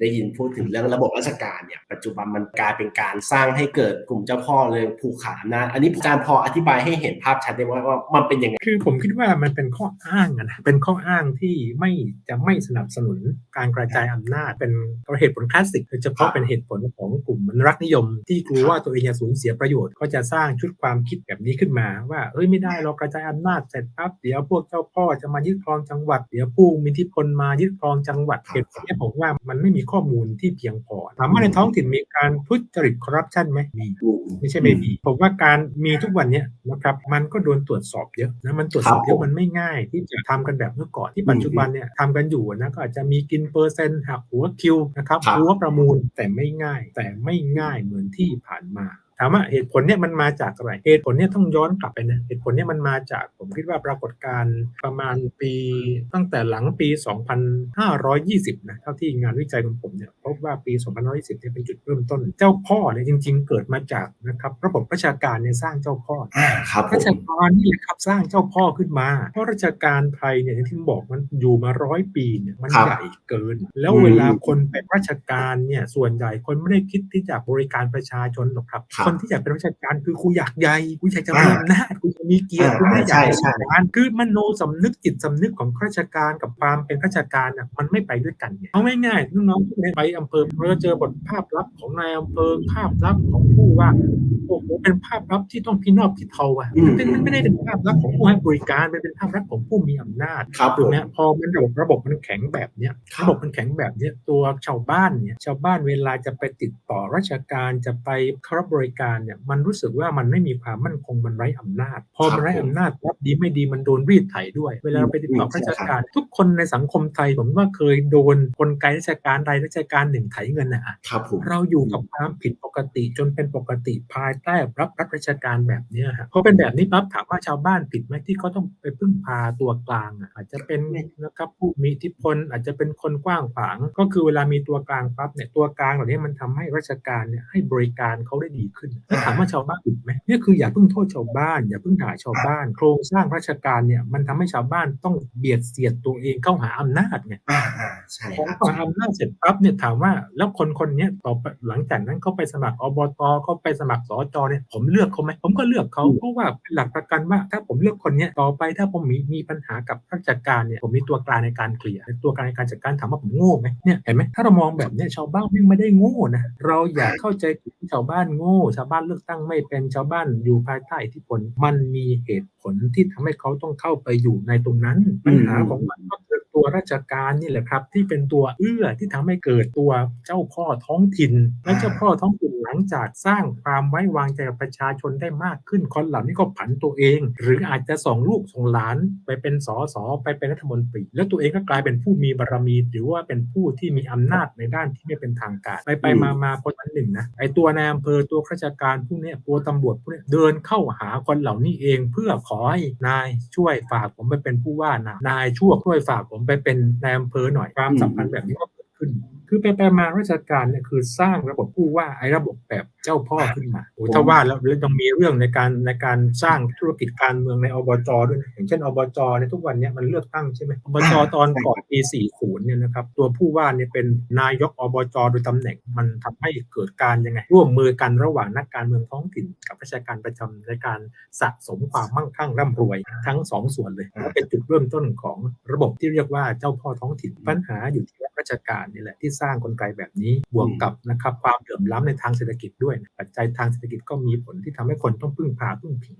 ได้ยินพูดถึงเรื่องระบบราชการเนี่ยปัจจุบันมันกลายเป็นการสร้างให้เกิดกลุ่มเจ้าพ่อเลยผูกขาดอำนาจอันนี้อาจารย์พออธิบายให้เห็นภาพชัดได้ว่าว่ามันเป็นยังไงคือผมคิดว่ามันเป็นข้ออ้างนะเป็นข้ออ้างที่ไม่จะไม่สนับสนุนการกระจายอำนาจเป็นเหตุผลคลาสสิกโดยเฉพาะเป็นเหตุผลของกลุ่มมนรักนิยม ที่กลัวว่าตัวเองจะสูญเสียประโยชน์ก็จะสร้างชุดความคิดแบบนี้ขึ้นมาว่าเอ้ยไม่ได้เรากระจายอำนาจเสร็จปั๊บเดี๋ยวพวกเจ้าพ่อจะมายึดครองจังหวัดเดี๋ยวผู้มีอิทธิพลมายึดครองจังหวัดเหตุผลนี้ผมว่ามันไม่มีข้อมูลที่เพียงพอ ถามว่าในท้องถิ่นมีการทุจริตคอร์รัปชันไหมมีอืมไม่ใช่ไม่มีผมว่าการมีทุกวันเนี้ยนะครับมันก็โดนตรวจสอบเยอะนะมันตรวจสอบเยครัอะบผมมันไม่ง่าย ที่จะทำกันแบบเมื่อก่อนที่ปัจจุบันเนี่ยทำกันอยู่นะก็อาจจะมีกินเปอร์เซ็นต์หักหัวคิวนะครับครับหัวประมูลแต่ไม่ง่าย แต่ไม่ง่ายเหมือนที่ผ่านมา ถามว่าเหตุผลเนี่ยมันมาจากอะไร เหตุผลเนี่ยต้องย้อนกลับไปนะ เหตุผลเนี่ยมันมาจากผมคิดว่าปรากฏการณ์ประมาณปีตั้งแต่หลังปี 2520 นะเท่าที่งานวิจัยของผมเนี่ยพบว่าปี 2520 เนี่ยเป็นจุดเริ่มต้น เจ้าพ่อเนี่ยจริง ๆ เกิดมาจากนะครับระบบราชการเนี่ยสร้างเจ้าพ่ออ่าครับผรามชการนี่แหละครับสร้างเจ้าพ่อขึ้นมา เพราะราชการไทยเนี่ยอย่างที่ผมบอกมันอยู่มาร้อยปีเนี่ยมันครับใหญ่เกิน แล้วอืมเวลาคนเป็นราชการเนี่ยส่วนใหญ่คนไม่ได้คิดที่จะบริการประชาชนหรอกครับครับคนที่อยากเป็นราชการคือกูอยากใหญ่กูอยากจะมีอ่าอำนาจกูจะมีเกียรติอ่ากูไม่ได้อยากเป็นใช่ราชการคือมโนสำนึกจิตสำนึกของข้าราชการกับความเป็นข้าราชการน่ะมันไม่ไปด้วยกันเนี่ยเอาง่ายๆน้องๆไปอำเภอเราเจอบทภาพลับของนายอำเภอภาพลับของผู้ว่าโอ้โหเป็นภาพลับที่ต้องพินอบพิเทาอะอืมมันเป็นมันไม่ได้เป็นภาพลับของผู้ให้บริการมันเป็นภาพลับของผู้มีอำนาจครับผถูกมไหมพอมันระบบระบบมันแข็งแบบเนี้ยครับระบบมันแข็งแบบเนี้ยตัวชาวบ้านเนี่ยชาวบ้านเวลาจะไปติดต่อราชการจะไปเข้ารับบริการเนี่ยมันรู้สึกว่ามันไม่มีความมั่นคงมันไร้อำนาจ พอมันไร้อำนาจปั๊บดีไม่ดีมันโดนรีดไถด้วย เวลาเราไปติดต่อราชการ ทุกคนในสังคมไทยผมว่าเคยโดนกลไกราชการใดราชการหนึ่งไถเงินนะอะครับผมเราอยู่กับความผิดปกติจนเป็นปกติภายใต้รับรัฐราชการแบบเนี้ยฮะพอเป็นแบบนี้ปั๊บถามว่าชาวบ้านผิดไหมที่เขาต้องไปพึ่งพาตัวกลางอะอาจจะเป็นนะครับผู้มีอิทธิพลอาจจะเป็นคนกว้างขวาง ก็คือเวลามีตัวกลางปั๊บเนี่ยตัวกลางเหล่านี้มันทำให้ราชการเนี่ยให้บริการเขาได้ดีขึ้นแล้วถามว่าชาวบ้านผิดไหมเนี่ยคืออย่าเพิ่งโทษชาวบ้าน อย่าเพิ่งด่าชาวบ้าน โครงสร้างราชการเนี่ยมันทำให้ชาวบ้านต้องเบียดเสียดตัวเองเข้าหาอำนาจไงอ่าอ่าใช่ของครับฝั่งอำนาจเสร็จปั๊บเนี่ยถามว่าแล้วคนคนเนี้ยต่อไปหลังจากนั้นเขาไปสมัครอบตเขาไปสมัครสจเนี่ยผมเลือกเขาไหมผมก็เลือกเขาอืมเพราะว่าเป็นหลักประกันว่าถ้าผมเลือกคนเนี้ยต่อไปถ้าผมมีมีปัญหากับราชการเนี่ยผมมีตัวกลางในการเคลียร์ในตัวกลางในการจัดการถามว่าผมโง่ไหมเนี่ยเห็นไหมถ้าเรามองแบบเนี้ยชาวบ้านไม่ได้โง่นะเราอย่าเข้าใจผิดว่าชาวบ้านโง่ชาวบ้านเลือกตั้งไม่เป็นชาวบ้านอยู่ภายใต้อิทธิพลมันมีเหตุผลที่ทำให้เขาต้องเข้าไปอยู่ในตรงนั้น ปัญหาของมันก็ ตัวราชการนี่แหละครับ ที่เป็นตัวเอื้อที่ทำให้เกิดตัวเจ้าพ่อท้องถิ่น และเจ้าพ่อท้องถิ่นหลังจากสร้างความไว้วางใจกับประชาชนได้มากขึ้นคนเหล่านี้ก็ผันตัวเอง หรืออาจจะส่งลูกส่งหลานไปเป็นสสไปเป็นรัฐมนตรี แล้วตัวเองก็กลายเป็นผู้มีบารมี หรือว่าเป็นผู้ที่มีอำนาจในด้านที่ไม่เป็นทางการ ไปไปมามาพอวันหนึ่งนะไอตัวนายอำเภอตัวข้าราชการพวกนี้ตัวตำรวจพวกนี้เดินเข้าหาคนเหล่านี้เอง เพื่อขอให้นายช่วยฝากผมไปเป็นผู้ว่านะนายช่วยช่วยฝากผมไปเป็นนายอำเภอหน่อยความสัมพันธ์แบบนี้ก็เกิดขึ้น คือไปไปมาราชการเนี่ยคือสร้างระบบผู้ว่าไอ้ระบบแบบเจ้าพ่อขึ้นมาโอ้ถ้าว่าแล้วแล้วยังมีเรื่องในการในการสร้างธุรกิจการเมืองในอบจด้วยนะอย่างเช่นอบจในทุกวันเนี้มันเลือกตั้งใช่ไหมอบจตอนก่อนปี 40 เนี่ยนะครับตัวผู้ว่าเนี่ยเป็นนายกอบจโดยตำแหน่งมันทำให้เกิดการยังไง ร่วมมือกันระหว่างนักการเมืองท้องถิ่น กับราชการประจำในการสะสมความมั่งคั่งร่ำรวยทั้งสองส่วนเลยและเป็นจุดเริ่มต้นของระบบที่เรียกว่าเจ้าพ่อท้องถิ่นปัญหาอยู่ที่ราชการนี่แหละที่สร้างกลไกแบบนี้ บวกกับนะครับความเหลื่อมล้ำในทางเศรษฐกิจด้วยนะปัจจัยทางเศรษฐกิจก็มีผลที่ทำให้คนต้องพึ่งพาพึ่งพิง